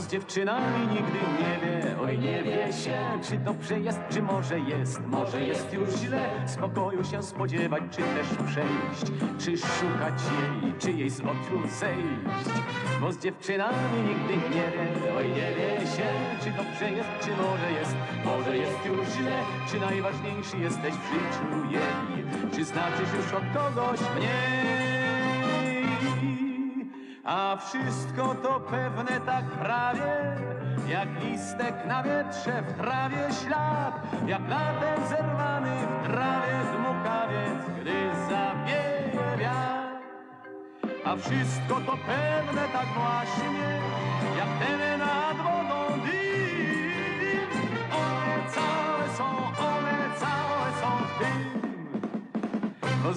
z dziewczynami nigdy nie wie, oj nie wie się, czy dobrze jest, czy może jest, może jest już źle, spokoju się spodziewać, czy też przejść, czy szukać jej, czy jej z oczu zejść. Bo z dziewczynami nigdy nie wie, oj nie wie się, czy dobrze jest, czy może jest, może jest już źle, czy najważniejszy jesteś w życiu jej, czy znaczysz już od kogoś mniej. A wszystko to pewne tak prawie, jak listek na wietrze w trawie ślad, jak latem zerwany w trawie dmukawiec, gdy zawieje wiatr. A wszystko to pewne tak właśnie, jak ten nad wodą.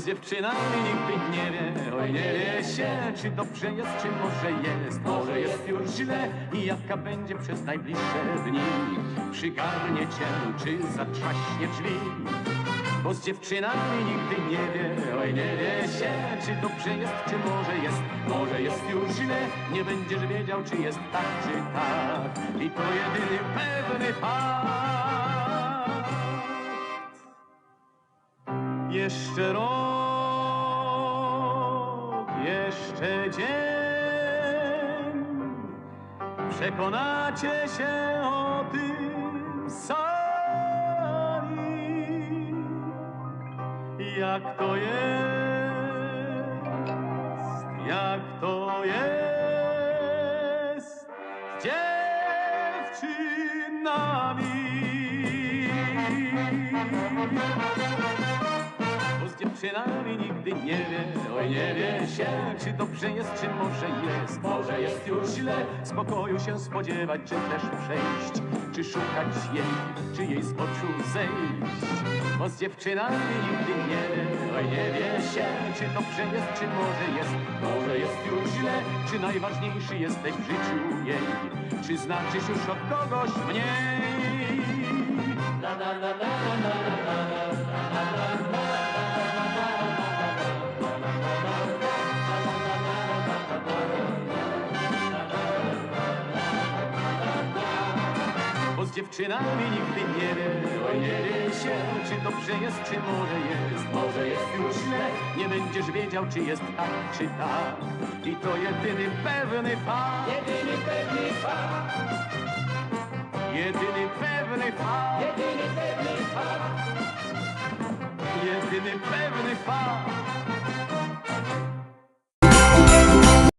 Z dziewczynami nigdy nie wie, oj nie wie się, czy dobrze jest, czy może jest, może jest już źle i jaka będzie przez najbliższe dni. Przygarnie cię, czy zatrzaśnie drzwi. Bo z dziewczynami nigdy nie wie, oj nie wie się, czy dobrze jest, czy może jest, może jest już źle, nie będziesz wiedział, czy jest tak, czy tak. I to jedyny pewny fakt. Jeszcze rok, jeszcze dzień, przekonacie się o tym sami, jak to jest, jak to jest dziewczynami. Dziewczynami nigdy nie wie, oj nie wie się, czy dobrze jest, czy może jest, może jest już źle, spokoju się spodziewać, czy też przejść, czy szukać jej, czy jej z oczu zejść. Bo z dziewczynami nigdy nie wie, oj nie wie się, czy dobrze jest, czy może jest, może jest już źle, czy najważniejszy jesteś w życiu jej, czy znaczysz już od kogoś mniej. Dziewczynami nigdy nie oj nie się, czy dobrze jest, czy może jest, może jest już źle, nie będziesz wiedział, czy jest tak, czy tak. I to jedyny pewny fakt, Jedyny pewny fakt, jedyny pewny fakt, jedyny pewny fakt, jedyny pewny fakt.